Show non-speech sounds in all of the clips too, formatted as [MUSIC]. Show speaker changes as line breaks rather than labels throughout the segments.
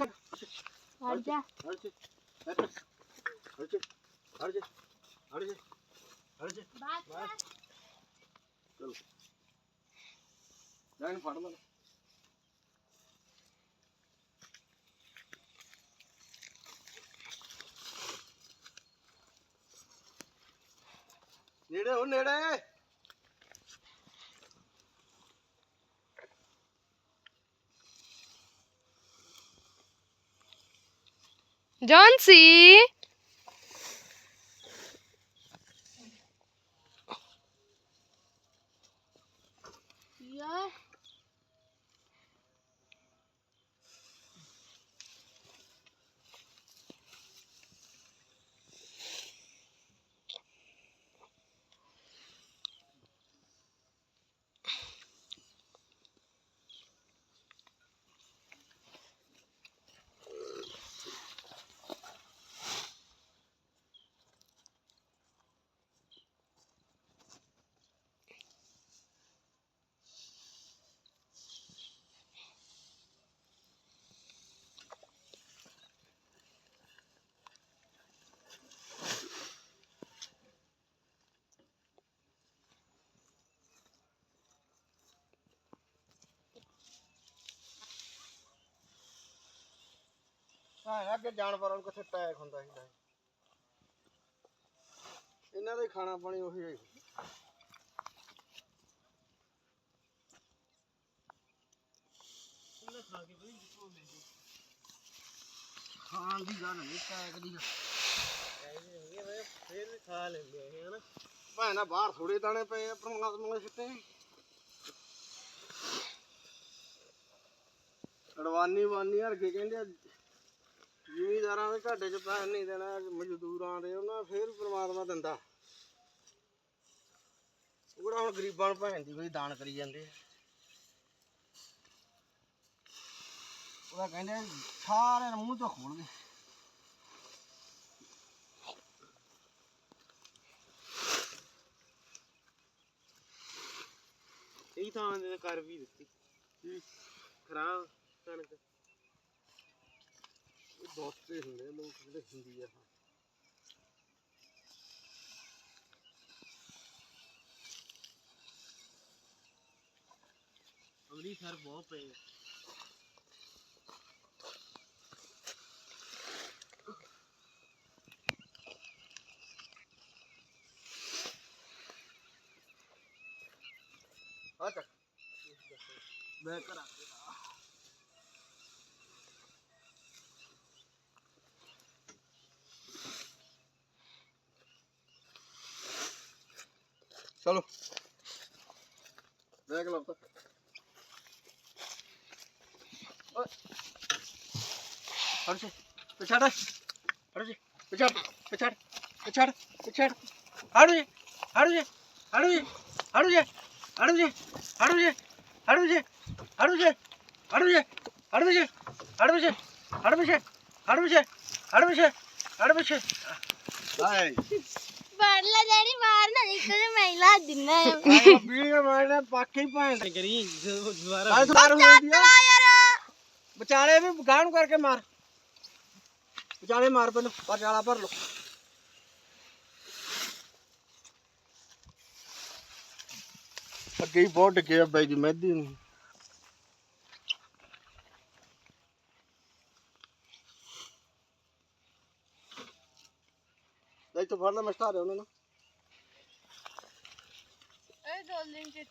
Arca. Arca. Arca. Arca. Arca. Arca. Arca.
Bak.
ਚਲੋ ਜਾਨ ਫੜ ਲੈ ਨੇੜੇ ਹੋ ਨੇੜੇ
ஜான்சி
Yeah.
ਹਾਂ ਅੱਗੇ ਜਾਨਵਰਾਂ ਨੂੰ ਕਿੱਥੇ ਟੈਕ ਹੁੰਦਾ ਸੀ ਇਹਨਾਂ ਦਾ ਹੀ ਖਾਣਾ ਪਾਣੀ ਉਹੀ ਹੈ। ਖਾਣ ਦੀ ਗੱਲ ਨਹੀਂ ਟੈਕ ਦੀ
ਫੇਰ ਵੀ ਖਾ ਲੈਂਦੇ ਆ ਹਨਾ।
ਭੈਣਾ ਬਾਹਰ ਥੋੜੇ ਦਾਣੇ ਪਏ ਆ ਪਰਮਾਤਮਾ ਦੇ ਸਿੱਟੇ ਅਡਵਾਨੀ ਵਾਨੀ ਹਰਕੇ ਕਹਿੰਦੇ ਆ, ਜ਼ਿਮੀਂਦਾਰਾਂ ਦੇ ਘਾਟੇ 'ਚ ਪੈਣ ਨਹੀਂ ਦੇਣਾ ਮਜ਼ਦੂਰਾਂ ਦੇ ਉਹਨਾਂ ਫੇਰ ਪ੍ਰਮਾਤਮਾ ਦਿੰਦਾ। ਉਹ ਕਿਹੜਾ ਹੁਣ ਗਰੀਬਾਂ ਨੂੰ ਭੈਣ ਦੀ ਕੋਈ ਦਾਨ ਕਰੀ ਜਾਂਦੇ ਆ। ਉਹਦਾ ਕਹਿੰਦੇ ਆ, ਸਾਰਿਆਂ ਨੂੰ ਮੂੰਹ ਤੋਂ ਖੋਲ
ਥਾਂ ਦੇ ਤਾਂ ਕਰ ਵੀ ਦਿੱਤੀ। ਖਰਾਬ ਕਣਕ।
ਇਹ ਦੋਸਤੇ ਹੁੰਦੇ ਆ ਲੋਕ ਜਿਹੜੇ ਹੁੰਦੀ ਆ
ਅੰਮ੍ਰਿਤਸਰ ਬਹੁਤ ਪਏ। ਆ।
ਚੱਕ। ਮੈਂ ਕਰਾਂ ਚਲੋ ਦੇਖ ਲਓ ਤਾਂ ਓਏ ਹਟ ਜਾ ਪਿਛਾੜ ਹਟ ਜਾ ਪਿਛਾੜ ਪਿਛਾੜ ਪਿਛਾੜ ਪਿਛਾੜ ਹਟ ਜਾ ਹਟ ਜਾ ਹਟ ਜਾ ਹਟ ਜਾ ਹਟ ਜਾ ਹਟ ਜਾ
ਪੜਲਾ ਜਿਹੜੀ ਮਾਰਨਾ ਨਿਕਲ ਮੈਲਾ ਦਿਨਾ
ਵੀਡੀਓ ਮਾਰਨਾ ਪਾਕੀ ਭੈਣ
ਦੀ ਕਰੀ। ਜਦੋਂ ਦੁਬਾਰਾ
ਦੁਬਾਰਾ ਹੋਈ ਦੀ ਆ।
ਯਾਰ।
ਵਿਚਾਲੇ ਵੀ ਗਾਂਹ ਨੂੰ ਕਰਕੇ ਮਾਰ। ਵਿਚਾਲੇ ਮਾਰ ਪਹਿਲਾਂ ਪਰ ਜਾਲਾ ਭਰ ਲੋ ਅੱਗੇ ਹੀ ਬਹੁਤ ਡਿੱਗਿਆ ਬਾਈ ਦੀ ਮਹਿੰਦੀ ਨੂੰ। ਲੈ ਤੂੰ ਫੜ ਲੈ ਮੈਂ ਸਟਾਰ ਉਹਨਾਂ ਨੂੰ
ਇਹ ਡੋਲਿੰਗ ਚ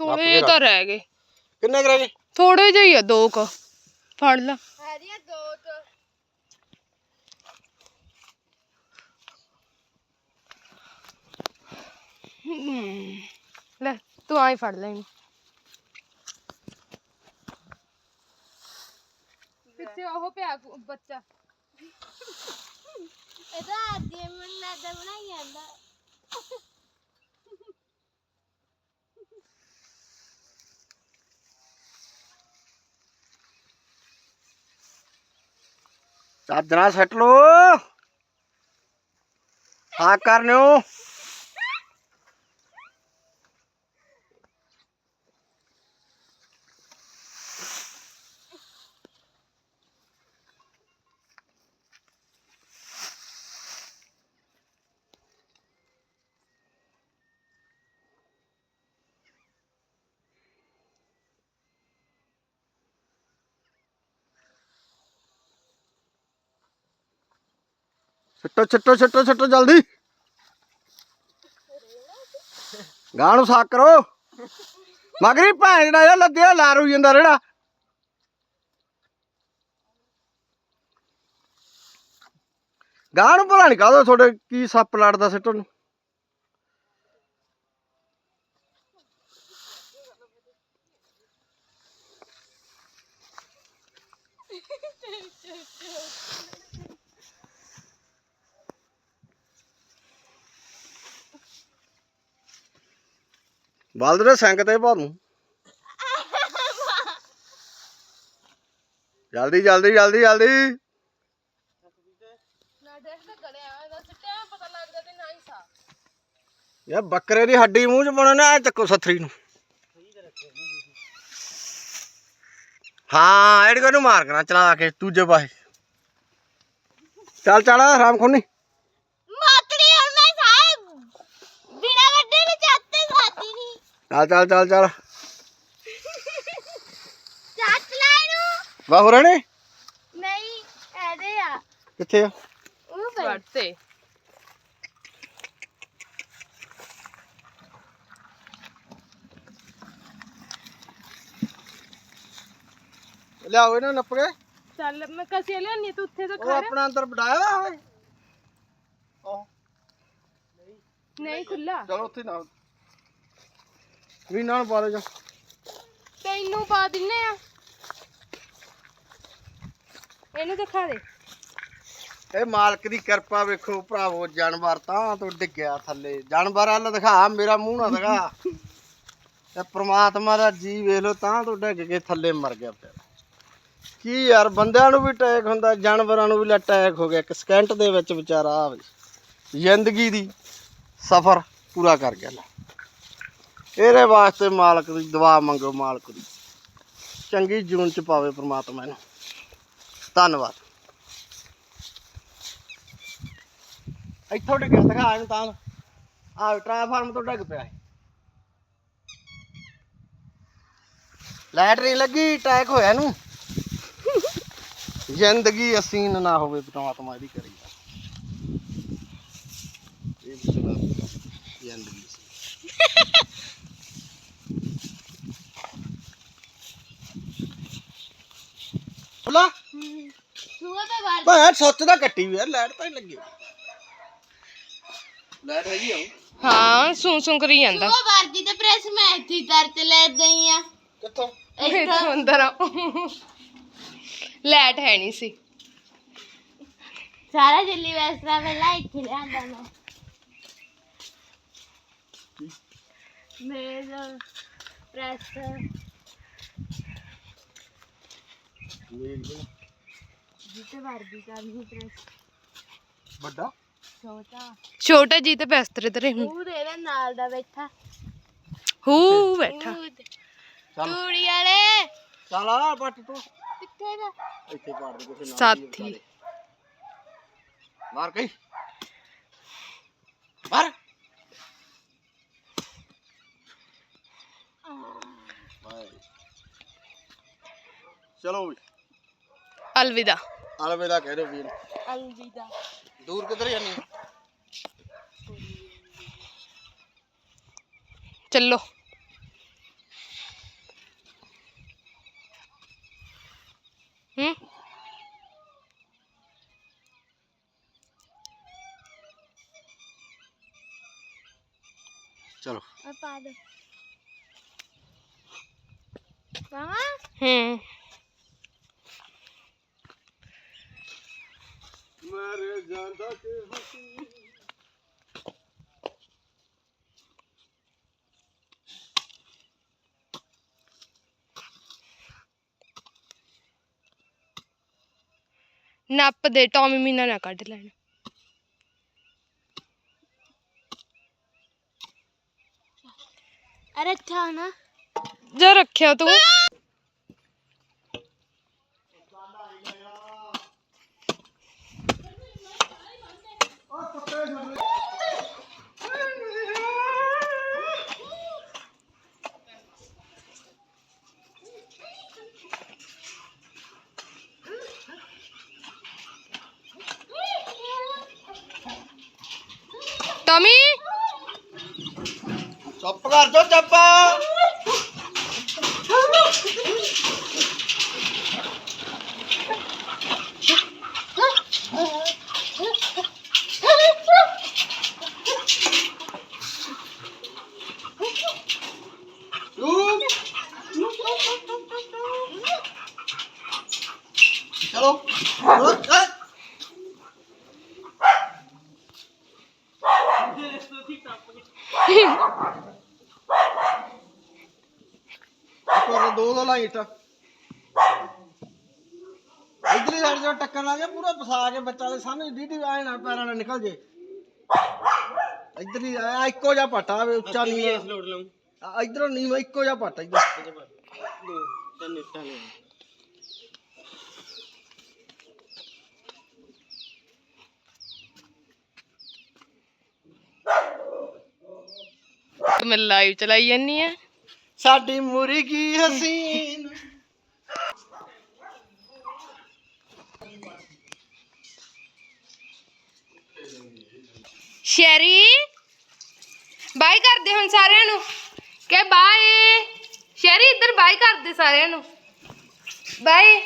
ਥੋੜੇ ਜਿਹੇ ਤਾਂ ਰਹਿ ਗਏ
ਕਿੰਨੇ ਕੁ ਰਹਿ ਗਏ
ਥੋੜੇ ਜਿਹੇ ਹੀ ਆ ਦੋ ਕ ਫੜ ਲਾ
ਹਰੀਆਂ ਦੋ ਤੋਂ
ਹਮ, ਲੈ ਤੂੰ ਆਈ ਫੜ ਲੈ ਇਹਨੂੰ ਪਿੱਛੇ ਉਹ ਪਿਆ ਕੁ- ਬੱਚਾ।
ਇਹਦਾ ਆਦੀ ਮੈਨੂੰ ਲੱਗਦਾ ਬਣਾਈ ਜਾਂਦਾ।
ਚਾਦਰਾਂ ਸੱਟ ਲੋ ਹਾਂ ਕਰਨਿਓ। ਛੱਟੋ ਛੱਟੋ ਛੱਟੋ ਛੱਟੋ, ਜਲਦੀ। ਗਾਂ ਨੂੰ ਸਾਕ ਕਰੋ। ਮਗਰੀ ਭੈਣ ਜਿਹੜਾ ਇਹ ਲੱਦਿਆ, ਲਾਰ ਹੋਈ ਜਾਂਦਾ ਰੇੜਾ ਗਾਂ ਨੂੰ ਭਲਾ ਨਹੀਂ ਕਾਹਦਾ ਤੁਹਾਡੇ ਕੀ ਸੱਪ ਲੜਦਾ ਸਿੱਟੋ ਨੂੰ। ਬਲਦ ਦੇ ਸੰਗ ਤੇ ਭਾ ਜਲਦੀ ਜਲਦੀ ਜਲਦੀ ਜਲਦੀ। ਯਾ ਬੱਕਰੇ ਦੀ ਹੱਡੀ ਮੂੰਹ ਚ ਪਾਉਣਾ ਨਾ, ਐ ਚੱਕੋ ਸੱਥਰੀ ਨੂੰ। ਹਾਂ ਐਡ ਨੂੰ ਮਾਰ ਕਰਾਂ ਚਲਾ ਕੇ, ਦੂਜੇ ਪਾਸੇ। ਚੱਲ ਚੱਲ, ਆਰਾਮ ਖੋਨੀ
ਮਾਤੜੀ ਹੁਣ ਮੈਂ ਸਾਹਿਬ ਬਿਨਾ ਗੱਡੇ ਵਿੱਚ ਆਤੇ ਸਾਥੀ ਨਹੀਂ
ਚੱਲ ਚੱਲ ਚੱਲ ਚੱਲ। [LAUGHS]
ਚੱਟ ਲੈ ਇਹਨੂੰ
ਬਾਹੂ ਰਣੇ
ਨਹੀਂ ਇਹਦੇ ਆ।
ਕਿੱਥੇ ਆ?
ਉਹ ਪਈ
ਵੜਤੇ
ਲਿਆਓ ਇਹਨਾਂ ਨੱਪ ਕੇ।
ਚੱਲ ਮੈਂ ਕਸੇ ਲਿਆਨੀ ਤੂੰ ਉੱਥੇ ਤਾਂ
ਉਹ ਆਪਣਾ ਅੰਦਰ ਬਿਠਾਇਆ ਹੋਇਆ ਓਏ।
ਨਹੀਂ ਖੁੱਲਾ
ਚਲੋ ਉੱਥੇ ਨਾ ਵੀ ਨਾਲ ਪਾ ਦੇ ਜਾ।
ਤੈਨੂੰ ਪਾ ਦਿੰਨੇ ਆ। ਇਹਨੂੰ ਦਿਖਾ ਦੇ।
ਇਹ ਮਾਲਕ ਦੀ ਕਿਰਪਾ ਵੇਖੋ ਭਰਾਵੋ ਜਾਨਵਰ ਤਾਂ ਤੋਂ ਡਿੱਗਿਆ ਥੱਲੇ। ਜਾਨਵਰ ਵੱਲ ਦਿਖਾ ਮੇਰਾ ਮੂੰਹ ਨਾ ਦਿਖਾ। ਤੇ ਪ੍ਰਮਾਤਮਾ ਦਾ ਜੀ ਵੇਖ ਲੋ ਤਾਂ ਤੋਂ ਡਿੱਗ ਕੇ ਥੱਲੇ ਮਰ ਗਿਆ ਫਿਰ। ਕੀ ਯਾਰ ਬੰਦਿਆਂ ਨੂੰ ਵੀ ਅਟੈਕ ਹੁੰਦਾ ਜਾਨਵਰਾਂ ਨੂੰ ਵੀ ਅਟੈਕ ਹੋ ਗਿਆ। ਇੱਕ ਸਕਿੰਟ ਦੇ ਵਿੱਚ ਵਿਚਾਰਾ ਜ਼ਿੰਦਗੀ ਦੀ ਸਫ਼ਰ ਪੂਰਾ ਕਰ ਗਿਆ। ਲੈ ਇਹਦੇ ਵਾਸਤੇ ਮਾਲਕ ਦੀ ਦੁਆ ਮੰਗੋ ਮਾਲਕ ਦੀ। ਚੰਗੀ ਜੂਨ ਚ ਪਾਵੇ ਪ੍ਰਮਾਤਮਾ ਇਹਨੂੰ। ਧੰਨਵਾਦ। ਇੱਥੋਂ ਡਿੱਗਿਆ, ਦਿਖਾ ਇਹਨੂੰ ਤਾਂ। ਆ ਟ੍ਰਾਂਸਫਾਰਮ ਤੋਂ ਡਿੱਗ ਪਿਆ ਲਾਈਟ ਨਹੀਂ ਲੱਗੀ ਟੈਕ ਹੋਇਆ ਇਹਨੂੰ। ਜ਼ਿੰਦਗੀ ਅਸੀਨ ਨਾ ਹੋਵੇ ਪ੍ਰਮਾਤਮਾ ਇਹਦੀ ਕਰੀ ਇਹ ਜ਼ਿੰਦਗੀ ਸੀ ਬੋਲਾ
ਸੂਆ ਤੇ ਵੜ
ਮੈਂ ਸੋਚਦਾ ਕੱਟੀ ਵੀ ਯਾਰ ਲਾਈਟ ਤਾਂ ਹੀ ਲੱਗੀ। ਲਾਈਟ ਹੈਗੀ ਆ
ਹਾਂ ਸੂੰ ਸੂੰ ਕਰੀ ਜਾਂਦਾ।
ਸੂਆ ਵਰਦੀ ਤੇ ਪ੍ਰੈਸ ਮੈਂ ਇੱਥੇ ਦਰ ਤੇ ਲੈ ਦਈ ਆ।
ਕਿੱਥੋਂ?
ਇੱਥੋਂ। ਅੰਦਰ ਆ। ਲੈਟ ਹੈ ਨਹੀਂ ਸੀ।
ਸਾਰਾ ਦਿੱਲੀ ਵੈਸਟਰਾ ਪਹਿਲਾਂ ਇੱਥੇ ਲਿਆਂਦਾ ਮੈਂ। ਮੇਜ਼ ਪ੍ਰੈਸ ਜਿੱਤੇ ਵਰਦੀ ਕਰਨੀ ਪ੍ਰੈਸ
ਵੱਡਾ?
ਛੋਟਾ।
ਛੋਟਾ ਜੀ ਤੇ ਬਿਸਤਰੇ ਤੇ ਰਹੂ
ਉਹ ਦੇ ਦੇ ਨਾਲ ਦਾ ਬੈਠਾ।
ਹੂ ਬੈਠਾ।
ਚੱਲ।
ਤੂੜੀ ਵਾਲੇ।
ਚੱਲ ਆ ਪੱਟ ਤੂੰ।
ਕਿੱਥੇ ਦਾ?
ਇੱਥੇ ਪਾੜ ਦੇ ਕਿਸੇ ਨਾਲ
ਸਾਥੀ।
ਮਾਰ ਗਈ ਮਾਰ। ਚਲੋ ਵੀ।
ਅਲਵਿਦਾ।
ਅਲਵਿਦਾ ਕਹਿ ਦਿਓ ਵੀਰ।
ਅਲਵਿਦਾ।
ਦੂਰ ਕਿੱਧਰ ਜਾਨੀ?
ਚੱਲੋ। ਹੂੰ?
ਚਲੋ।
ਆ ਪਾ ਦੇ। ਮਾਮਾ
ਹੂੰ
ਮਰ ਜਾਂਦਾ ਕਿ ਹਸੀ
ਨੱਪ ਦੇ ਟੌਮੀ ਮੀਨਾ ਨਾ ਕੱਢ ਲੈਣ।
ਅਰੇ ਨਾ।
ਜਾ ਰੱਖਿਆ ਤੂੰ। ਟਾਮੀ
ਚੁੱਪ ਕਰ ਜੋ ਚੁੱਪ ਚਲੋ ਚਲੋ ਚੱਲ। ਪਰ ਦੋ ਦੋ ਲਾਈਟ। ਇਧਰਲੀ ਸਾਈਡ ਜੋ ਟੱਕਰ ਲਾ ਗਿਆ ਪੂਰਾ ਫਸਾ ਕੇ ਬੱਚਾ ਦੇ ਸਾਹਮਣੇ ਡੀਡੀ ਆਏ ਨਾ ਪੈਰਾਂ ਨਾਲ ਨਿਕਲ ਜੇ। ਇਧਰਲੀ ਆ ਇੱਕੋ ਜਿਹਾ ਪਟਾ ਵੇ ਉੱਚਾ
ਕਿੰਨੀ
ਨਹੀਂ
ਐਸ ਲੋਡ ਲਾਉਂ
ਇਧਰੋਂ ਨਹੀਂ ਇੱਕੋ ਜਿਹਾ ਪਟ ਇਧਰ।
ਦੋ ਤਿੰਨ ਇੱਟਾਂ ਲੈ
ਤੂੰ ਮੈਂ ਲਾਈਵ ਚਲਾਈ ਜਾਨੀ ਆ?
ਸਾਡੀ ਮੁਰਗੀ ਹਸੀਨ।
ਸ਼ੈਰੀ, ਬਾਈ ਕਰਦੇ ਹੁਣ ਸਾਰਿਆਂ ਨੂੰ। ਕਿ ਬਾਏ। ਸ਼ੈਰੀ, ਇੱਧਰ ਬਾਈ ਕਰਦੇ ਸਾਰਿਆਂ ਨੂੰ। ਬਾਏ।